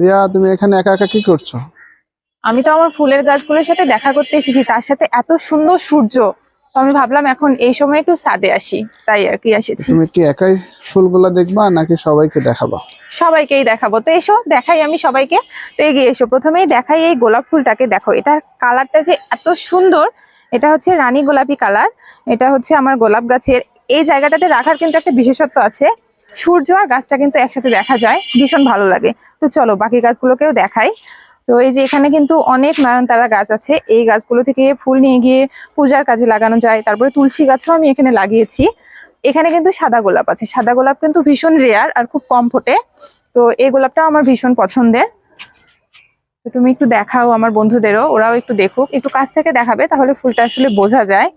রিয়া তুমি এখানে একা একা কি করছ? আমি তো আমার ফুলের গাছগুলোর সাথে দেখা করতে এসেছি তার সাথে এত সুন্দর সূর্য। তো আমি ভাবলাম এখন এই সময় একটু সাদে আসি তাই আর কি এসেছি। তুমি কি একাই ফুলগুলো দেখবা নাকি সবাইকে দেখাবা? সবাইকেই দেখাবো। তো এসো দেখাই আমি সবাইকে। তো এগিয়ে এসো প্রথমেই দেখাই এই গোলাপ ফুলটাকে। দেখো এটার কালারটা যে এত সুন্দর এটা হচ্ছে রানী গোলাপি কালার। এটা হচ্ছে আমার গোলাপ গাছের এই জায়গাটাতে রাখার কিন্তু একটা বিশেষত্ব আছে। সূর্য আর গাছটা কিন্তু একসাথে দেখা যায়, ভীষণ ভালো লাগে। তো চলো, বাকি গাছগুলোকেও দেখাই। তো এই যে এখানে কিন্তু অনেক নয়নতারা গাছ আছে। এই গাছগুলো থেকে ফুল নিয়ে গিয়ে পূজার কাজে লাগানো যায়। তারপরে তুলসী গাছও আমি এখানে লাগিয়েছি। এখানে কিন্তু সাদা গোলাপ আছে। সাদা গোলাপ কিন্তু ভীষণ রেয়ার আর খুব কম ফোটে। তো এই গোলাপটাও আমার ভীষণ পছন্দের। তো তুমি একটু দেখাও আমার বন্ধুদেরও, ওরাও একটু দেখুক। একটু কাছ থেকে দেখাবে, তাহলে ফুলটা আসলে বোঝা যায়।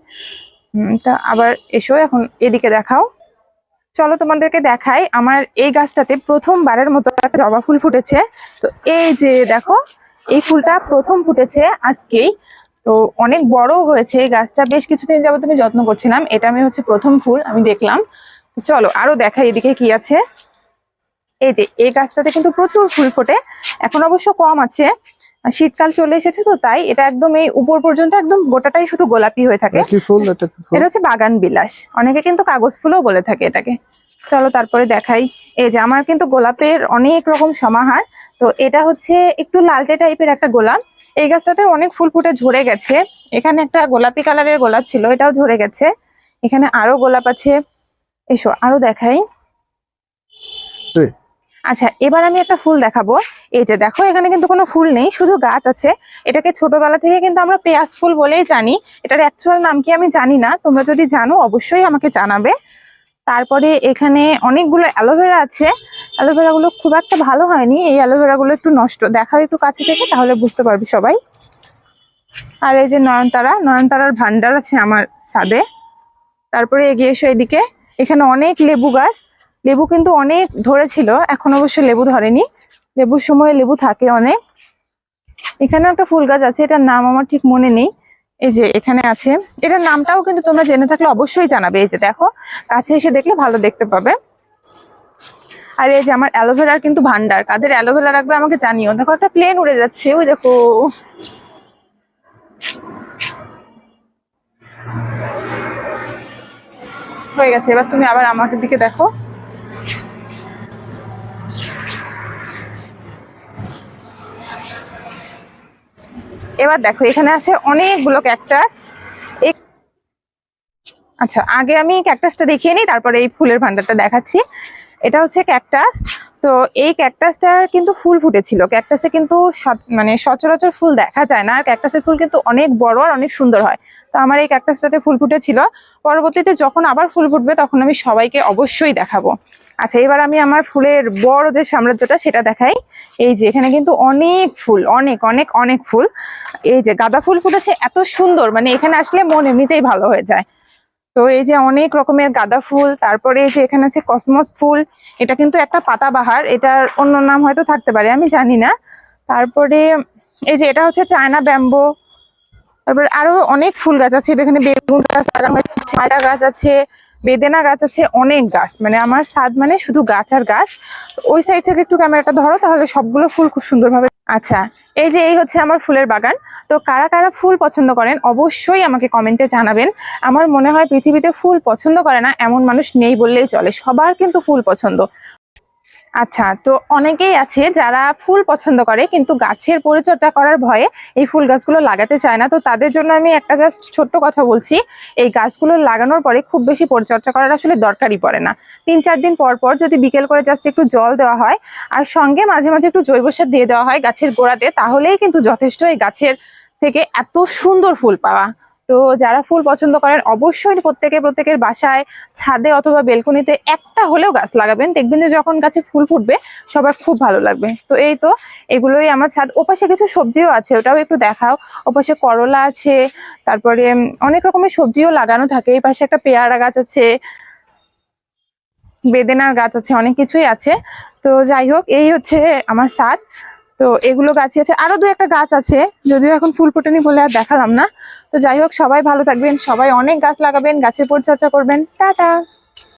তা আবার এসো এখন এদিকে দেখাও। চলো তোমাদেরকে দেখাই, আমার এই গাছটাতে প্রথমবারের মতো একটা জবা ফুল ফুটেছে। তো এই যে দেখো, এই ফুলটা প্রথম ফুটেছে আজকেই। তো অনেক বড় হয়েছে এই গাছটা, বেশ কিছুদিন যাবত আমি যত্ন করছিলাম, এটা আমি হচ্ছে প্রথম ফুল, আমি দেখলাম। চলো আরও দেখাই এদিকে কি আছে। এই যে, এই গাছটাতে কিন্তু প্রচুর ফুল ফোটে, এখন অবশ্য কম আছে। শীতকাল চলে এসেছে তো তাই এটা একদম এই উপর পর্যন্ত একদম গোটাটাই শুধু গোলাপি হয়ে থাকে। এটা হচ্ছে বাগান বিলাস। অনেকে কিন্তু কাগজ ফুলও বলে থাকে এটাকে। চলো তারপরে দেখাই। এই যে আমার কিন্তু গোলাপের অনেক রকম সমাহার। তো এটা হচ্ছে একটু লালটে টাইপের একটা গোলাপ। এই গাছটাতে অনেক ফুল ফুটে ঝরে গেছে। এখানে একটা গোলাপি কালারের গোলাপ ছিল এটাও ঝরে গেছে। এখানে আরও গোলাপ আছে। এসো আরও দেখাই। আচ্ছা এবার আমি একটা ফুল দেখাবো। এই যে দেখো, এখানে কিন্তু কোনো ফুল নেই, শুধু গাছ আছে। এটাকে ছোটবেলা থেকে কিন্তু আমরা পেঁয়াজ ফুল বলেই জানি। এটার অ্যাকচুয়াল নাম কি আমি জানি না। তোমরা যদি জানো, অবশ্যই আমাকে জানাবে। তারপরে এখানে অনেকগুলো অ্যালোভেরা আছে। অ্যালোভেরা গুলো খুব একটা ভালো হয়নি। এই অ্যালোভেরা গুলো একটু নষ্ট। দেখাও একটু কাছে থেকে, তাহলে বুঝতে পারবি সবাই। আর এই যে নয়নতারা, নয়নতারার ভান্ডার আছে আমার ছাদে। তারপরে এগিয়ে এসো এদিকে। এখানে অনেক লেবু গাছ। লেবু কিন্তু অনেক ধরেছিল, এখন অবশ্য লেবু ধরেনি। লেবুর সময় লেবু থাকে অনেক। এখানে একটা ফুল গাছ আছে, এটার নাম আমার ঠিক মনে নেই। এই যে এখানে আছে। এটার নামটাও কিন্তু তোমরা জেনে থাকলে অবশ্যই জানাবে। এই যে দেখো, কাছে এসে দেখলে ভালো দেখতে পাবে। আর এই যে আমার অ্যালোভেরার কিন্তু ভান্ডার কাদের অ্যালোভেরা রাখবে আমাকে জানিও। দেখো, একটা প্লেন উড়ে যাচ্ছে, ওই দেখো। হয়ে গেছে, এবার তুমি আবার আমাকে দিকে দেখো। এবার দেখো, এখানে আছে অনেকগুলো ক্যাকটাস আচ্ছা আগে আমি ক্যাকটাসটা দেখিয়ে নিই, তারপরে এই ফুলের ভান্ডারটা দেখাচ্ছি। এটা হচ্ছে ক্যাকটাস তো এই ক্যাকটাসটার কিন্তু ফুল ফুটেছিল। ক্যাকটাসে কিন্তু মানে সচরাচর ফুল দেখা যায় না। আর ক্যাকটাসের ফুল কিন্তু অনেক বড় আর অনেক সুন্দর হয়। তো আমার এই ক্যাকটাসটাতে ফুল ফুটেছিল। পরবর্তীতে যখন আবার ফুল ফুটবে, তখন আমি সবাইকে অবশ্যই দেখাবো। আচ্ছা এবার আমি আমার ফুলের বড় যে সাম্রাজ্যটা, সেটা দেখাই। এই যে, এখানে কিন্তু অনেক ফুল, অনেক অনেক অনেক ফুল। এই যে, গাঁদা ফুল ফুটেছে, এত সুন্দর। মানে এখানে আসলে মন এমনিতেই ভালো হয়ে যায়। তো এই যে অনেক রকমের গাঁদা ফুল, তারপরে এই যে এখানে আছে কসমস ফুল, এটা কিন্তু একটা পাতাবাহার, এটার অন্য নাম হয়তো থাকতে পারে, আমি জানি না। তারপরে এই যে এটা হচ্ছে চায়না ব্যাম্বো, তারপরে আরও অনেক ফুল গাছ আছে, এখানে বেগুন গাছ ছায়রা গাছ আছে, বেদেনা গাছ আছে, অনেক গাছ মানে আমার স্বাদ মানে শুধু গাছ আর গাছ। ওই সাইড থেকে একটু ক্যামেরাটা ধরো, তাহলে সবগুলো ফুল খুব সুন্দরভাবে আচ্ছা এই যে এই হচ্ছে আমার ফুলের বাগান। তো কারা কারা ফুল পছন্দ করেন অবশ্যই আমাকে কমেন্টে জানাবেন। আমার মনে হয় পৃথিবীতে ফুল পছন্দ করে না, এমন মানুষ নেই বললেই চলে, সবার কিন্তু ফুল পছন্দ। আচ্ছা তো অনেকেই আছে যারা ফুল পছন্দ করে, কিন্তু গাছের পরিচর্যা করার ভয়ে এই ফুল গাছগুলো লাগাতে চায় না। তো তাদের জন্য আমি একটা জাস্ট ছোট্ট কথা বলছি, এই গাছগুলো লাগানোর পরে খুব বেশি পরিচর্যা করার আসলে দরকারই পড়ে না। তিন চার দিন পর পর যদি বিকেল করে জাস্ট একটু জল দেওয়া হয়, আর সঙ্গে মাঝে মাঝে একটু জৈব সার দিয়ে দেওয়া হয় গাছের গোড়াতে, তাহলেই কিন্তু যথেষ্ট এই গাছের থেকে এত সুন্দর ফুল পাওয়া। তো যারা ফুল পছন্দ করেন, অবশ্যই প্রত্যেকে, প্রত্যেকের বাসায় ছাদে অথবা বেলকনিতে একটা হলেও গাছ লাগাবেন। দেখবেন যে যখন গাছে ফুল ফুটবে, সবার খুব ভালো লাগবে। তো এই তো, এগুলোই আমার ছাদ। ওপাশে কিছু সবজিও আছে, ওটাও একটু দেখাও। ওপাশে করলা আছে, তারপরে অনেক রকমের সবজিও লাগানো থাকে। এই পাশে একটা পেয়ারা গাছ আছে, বেদেনার গাছ আছে, অনেক কিছুই আছে। তো যাই হোক, এই হচ্ছে আমার ছাদ। তো এগুলো গাছই আছে। আরও দু একটা গাছ আছে, যদিও এখন ফুল ফুটেনি বলে আর দেখালাম না। তো যাই হোক, সবাই ভালো থাকবেন, সবাই অনেক গাছ লাগাবেন, গাছের পরিচর্যা করবেন। টাটা!